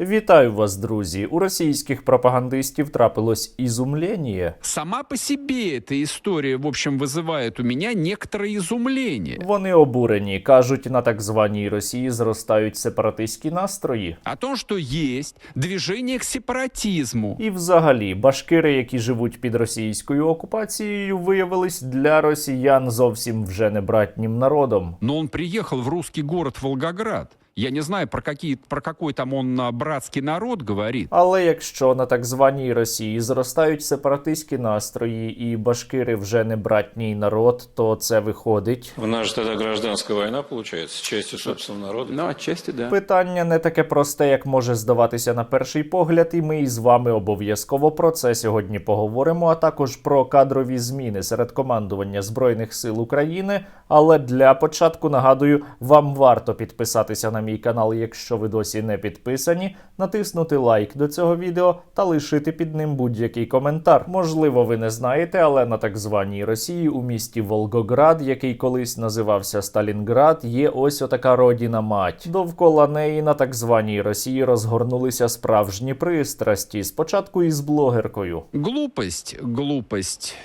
Вітаю вас, друзі! У російських пропагандистів трапилось ізумлення. Сама по себе эта история, в общем, вызывает у меня некоторое изумление. Вони обурені, кажуть, на так званій Росії зростають сепаратистські настрої. О том, что есть движение к сепаратизму. І взагалі, башкири, які живуть під російською окупацією, виявились для росіян зовсім вже не братнім народом. Но он приехал в русский город Волгоград. Я не знаю, про, какие, про какой там он а, братский народ говорит. Але якщо на так званій Росії зростають сепаратистські настрої і башкири вже не братній народ, то це виходить. У нас же тогда гражданская война получается, с частью собственного народа. Ну, отчасти, да. Питання не таке просте, як може здаватися на перший погляд, і ми із вами обов'язково про це сьогодні поговоримо, а також про кадрові зміни серед командування Збройних сил України. Але для початку нагадую, вам варто підписатися на мій канал, якщо ви досі не підписані, натиснути лайк до цього відео та лишити під ним будь-який коментар. Можливо, ви не знаєте, але на так званій Росії у місті Волгоград, який колись називався Сталінград, є ось отака родіна мать. Довкола неї на так званій Росії розгорнулися справжні пристрасті. Спочатку із блогеркою. Глупость, глупость,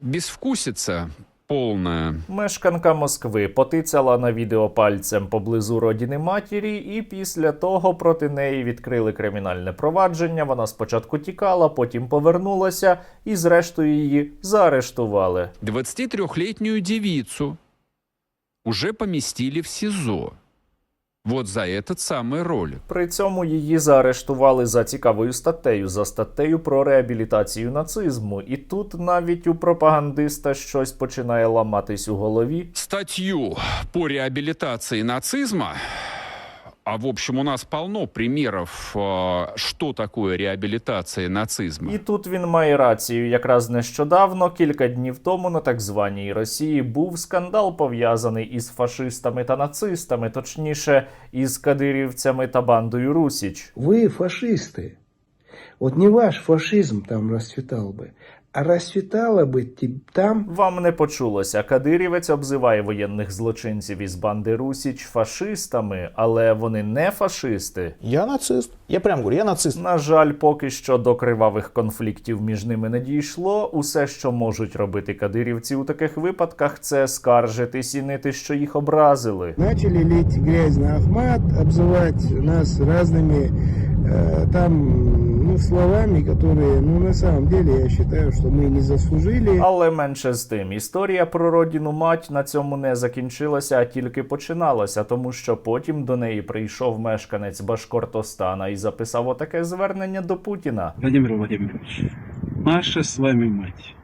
безвкусица полная. Мешканка Москви потицяла на відео пальцем поблизу родини матірі, і після того проти неї відкрили кримінальне провадження. Вона спочатку тікала, потім повернулася, і зрештою її заарештували. 23-літню дівіцю уже помістили в СИЗО. Вот за этот самый ролик. При цьому її заарештували за цікавою статтею, за статтею про реабілітацію нацизму. І тут навіть у пропагандиста щось починає ламатись у голові. Статтю по реабілітації нацизма. А в общем, у нас полно примеров, э, что такое реабилитация нацизма. І тут він має рацію. Якраз нещодавно, кілька днів тому, на так званій Росії був скандал пов'язаний із фашистами та нацистами, точніше, із кадирівцями та бандою Русіч. Вы фашисты. Вот не ваш фашизм там расцветал бы, а расцветало бы те- там Вам не почулося. Кадирівець обзиває воєнних злочинців із банди Русіч фашистами, але вони не фашисти. Я нацист. Я прям говорю, я нацист. На жаль, поки що до кривавих конфліктів між ними не дійшло. Усе, що можуть робити кадирівці у таких випадках, це скаржитись і нити, що їх образили. начали лить грязь на Ахмат, обзывать нас разными э, там словами, которые, ну, на самом деле, я считаю, что мы не заслужили. Але менше з тим, історія про родину мать на цьому не закінчилася, а тільки починалася, тому що потім до неї прийшов мешканець Башкортостана і записав отаке звернення до Путіна. Владимир Владимирович, наша з вами мать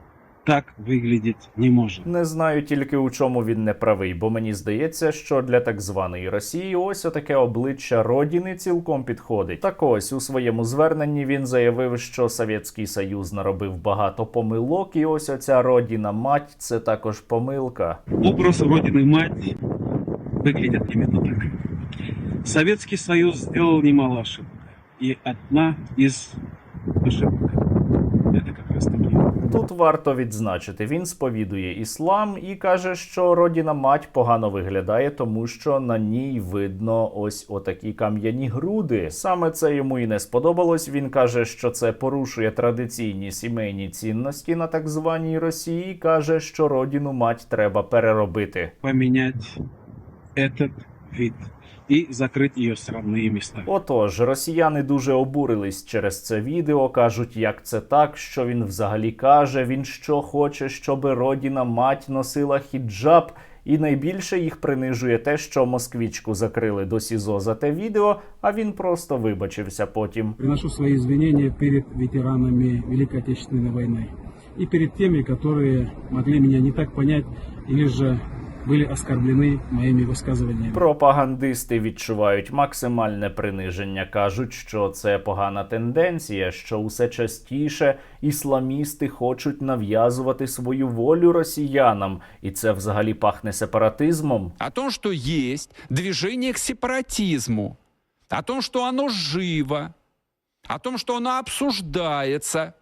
так выглядеть не может. Не знаю тільки у чому він не правий, бо мені здається, що для так званої Росії ось отаке обличчя родини цілком підходить. Так ось у своєму зверненні він заявив, що Совєтський Союз наробив багато помилок, і ось оця родина мать це також помилка. Образ Родины Мать выглядит именно так. Советский Союз сделал немало ошибок. И одна из ошибок – это как раз таки Тут варто відзначити, він сповідує іслам і каже, що родина мать погано виглядає, тому що на ній видно ось отакі кам'яні груди. Саме це йому і не сподобалось. Він каже, що це порушує традиційні сімейні цінності на так званій Росії. каже, що родину мать треба переробити. поменять этот вид и закрыть ее срамные места. Отож, росіяни дуже обурились через це відео. кажуть, як це так, що він взагалі каже. Він що хоче, щоб родіна мать носила хіджаб. І найбільше їх принижує те, що москвічку закрили до СІЗО за те відео, а він просто вибачився потім. Приношу свои извинения перед ветеранами Великой Отечественной войны и перед теми, которые могли меня не так понять или же были оскорблены моими высказываниями. Пропагандисти відчувають максимальне приниження. кажуть, що це погана тенденція, що усе частіше ісламісти хочуть нав'язувати свою волю росіянам, і це взагалі пахне сепаратизмом. О том, что есть движение к сепаратизму. О том, что оно живо. О том, что оно обсуждается.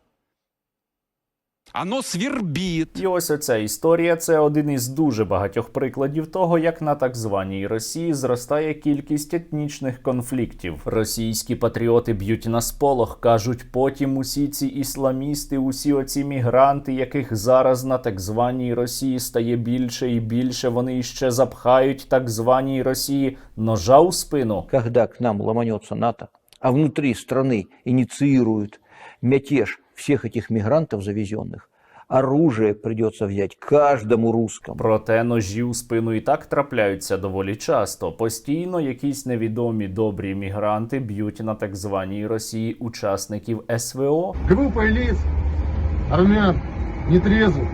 Оно свербит. І ось оця історія це один із дуже багатьох прикладів того, як на так званій Росії зростає кількість етнічних конфліктів. Російські патріоти б'ють на сполох, кажуть, потім усі ці ісламісти, усі оці мігранти, яких зараз на так званій Росії стає більше і більше, вони іще запхають так званій Росії ножа у спину. когда к нам ломанется НАТО, а внутри страны инициируют мятеж всех этих мигрантов завезенных, оружие придется взять каждому русскому. Проте ножі у спину і так трапляються доволі часто. Постійно якісь невідомі добрі мігранти б'ють на так званій Росії учасників СВО. Группой лиц, армян, нетрезвых,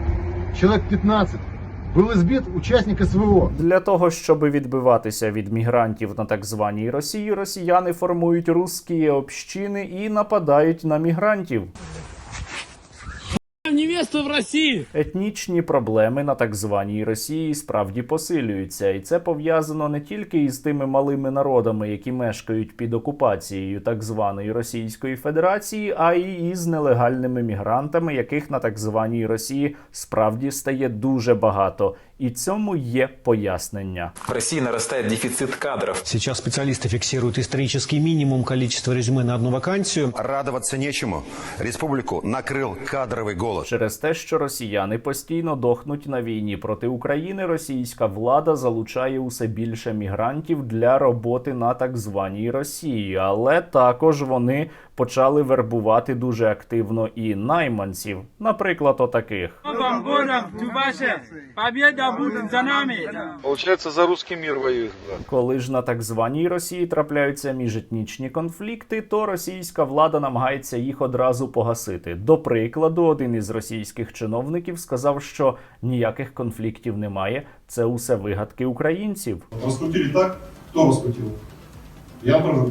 человек 15, был избит участник СВО. Для того щоб відбиватися від мігрантів на так званій Росії, росіяни формують русські общини і нападають на мігрантів. Невеста в Росії! Етнічні проблеми на так званій Росії справді посилюються, і це пов'язано не тільки із тими малими народами, які мешкають під окупацією так званої Російської Федерації, а й із нелегальними мігрантами, яких на так званій Росії справді стає дуже багато. І цьому є пояснення. В России нарастает дефицит кадров. Сейчас специалисты фиксируют исторический минимум количества резюме на одну вакансию. Радоваться нечему. Республику накрыл кадровый голод. Через те, що росіяни постійно дохнуть на війні проти України, російська влада залучає усе більше мігрантів для роботи на так званій Росії, але також вони почали вербувати дуже активно і найманців, наприклад, отаких. Новым Чубаша! За нами! Получается, за русский мир воюет, брат. Коли ж на так званій Росії трапляються міжетнічні конфлікти, то російська влада намагається їх одразу погасити. До прикладу, один із російських чиновників сказав, що ніяких конфліктів немає. Це усе вигадки українців. Раскрутили так, кто раскрутил? Я тоже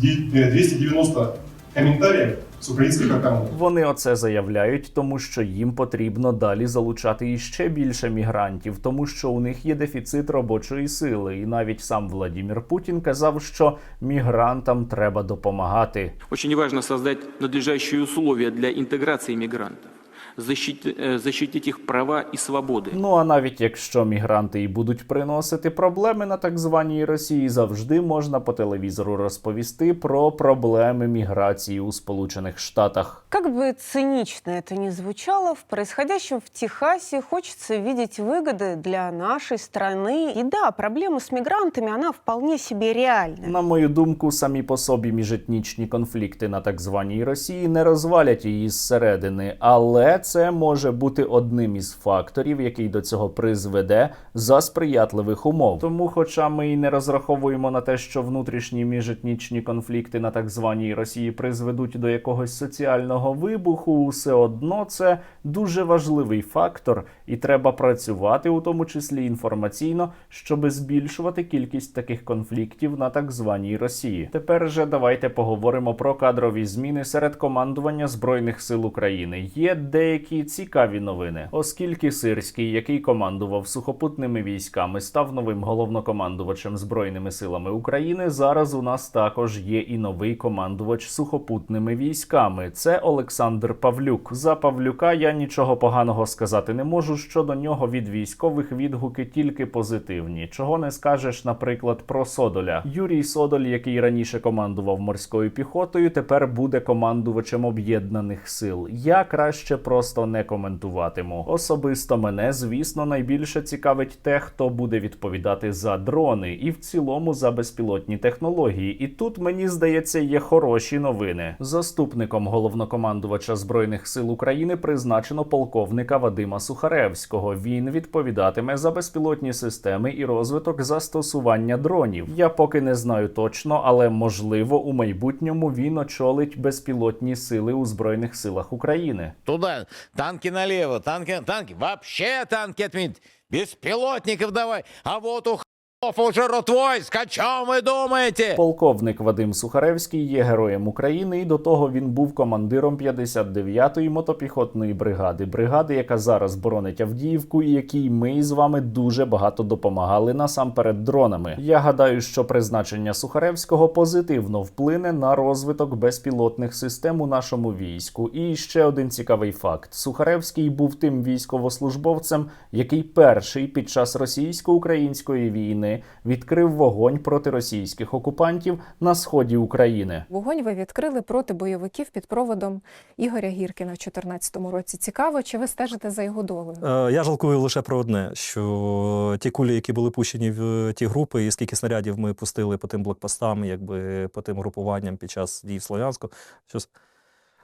290 комментариев с українських аккаунтів. Вони оце заявляють, тому що їм потрібно далі залучати іще більше мігрантів, тому що у них є дефіцит робочої сили. І навіть сам Владимир Путін казав, що мігрантам треба допомагати. Очень важно створити надлежащі условия для інтеграції мигрантов, защитить, э, защитить их права и свободы. Ну а навіть якщо мігранти і будуть приносити проблеми на так званій Росії, завжди можна по телевізору розповісти про проблеми міграції у Сполучених Штатах. Как бы цинично это ни звучало, в происходящем в Техасе хочется видеть выгоды для нашей страны. И да, проблема с мигрантами, она вполне себе реальна. На мою думку, самі по собі міжетнічні конфлікти на так званій Росії не розвалять її зсередини, але це може бути одним із факторів, який до цього призведе за сприятливих умов. Тому, хоча ми і не розраховуємо на те, що внутрішні міжетнічні конфлікти на так званій Росії призведуть до якогось соціального вибуху, все одно це дуже важливий фактор, і треба працювати, у тому числі інформаційно, щоби збільшувати кількість таких конфліктів на так званій Росії. Тепер же давайте поговоримо про кадрові зміни серед командування збройних сил України. Є деякі цікаві новини, оскільки Сирський, який командував сухопутними військами, став новим головнокомандувачем збройними силами України. Зараз у нас також є і новий командувач сухопутними військами. Це Олександр Павлюк. За Павлюка я нічого поганого сказати не можу. Щодо нього від військових відгуки тільки позитивні. Чого не скажеш, наприклад, про Содоля. Юрій Содоль, який раніше командував морською піхотою, тепер буде командувачем об'єднаних сил. Я краще просто не коментуватиму. Особисто мене, звісно, найбільше цікавить те, хто буде відповідати за дрони і в цілому за безпілотні технології. І тут мені здається є хороші новини. Заступником головнокомандувача збройних сил України призначено полковника Вадима Сухаревського. Він відповідатиме за безпілотні системи і розвиток застосування дронів. Я поки не знаю точно, але можливо у майбутньому він очолить безпілотні сили у збройних силах України. Туда танки налево, танки, танки, вообще танки отменить. Беспилотников давай. А вот у рот войск, о чем? Полковник Вадим Сухаревський є героєм України, і до того він був командиром 59-ї мотопіхотної бригади, бригади, яка зараз боронить Авдіївку, і якій ми з вами дуже багато допомагали насамперед дронами. Я гадаю, що призначення Сухаревського позитивно вплине на розвиток безпілотних систем у нашому війську. І ще один цікавий факт: Сухаревський був тим військовослужбовцем, який перший під час російсько-української війни відкрив вогонь проти російських окупантів на сході України. Вогонь ви відкрили проти бойовиків під проводом Ігоря Гіркіна в 2014 році. Цікаво, чи ви стежите за його долею? Е, Я жалкую лише про одне: що ті кулі, які були пущені в ті групи, і скільки снарядів ми пустили по тим блокпостам, якби по тим групуванням під час дій в Слов'янську, щось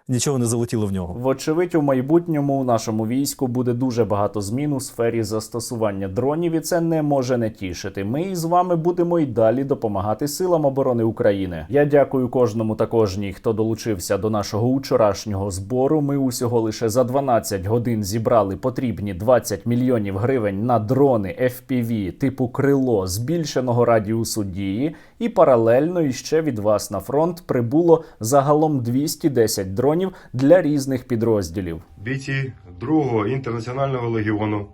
нічого не залетіло в нього. Вочевидь, у майбутньому у нашому війську буде дуже багато змін у сфері застосування дронів, і це не може не тішити. Ми із вами будемо й далі допомагати силам оборони України. Я дякую кожному та кожній, хто долучився до нашого учорашнього збору. Ми усього лише за 12 годин зібрали потрібні 20 мільйонів гривень на дрони FPV типу крило збільшеного радіусу дії, і паралельно іще від вас на фронт прибуло загалом 210 дронів для різних підрозділів. Бійці другого інтернаціонального легіону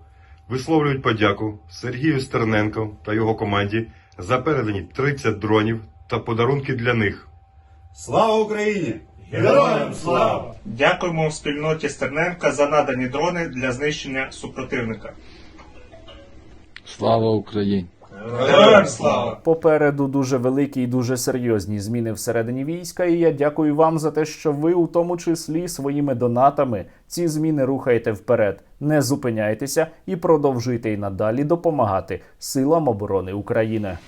висловлюють подяку Сергію Стерненко та його команді за передані 30 дронів та подарунки для них. Слава Україні! Героям слава! Дякуємо спільноті Стерненка за надані дрони для знищення супротивника. Слава Україні! Героям слава! Попереду дуже великі і дуже серйозні зміни всередині війська. І я дякую вам за те, що ви, у тому числі, своїми донатами ці зміни рухаєте вперед. Не зупиняйтеся і продовжуйте й надалі допомагати силам оборони України.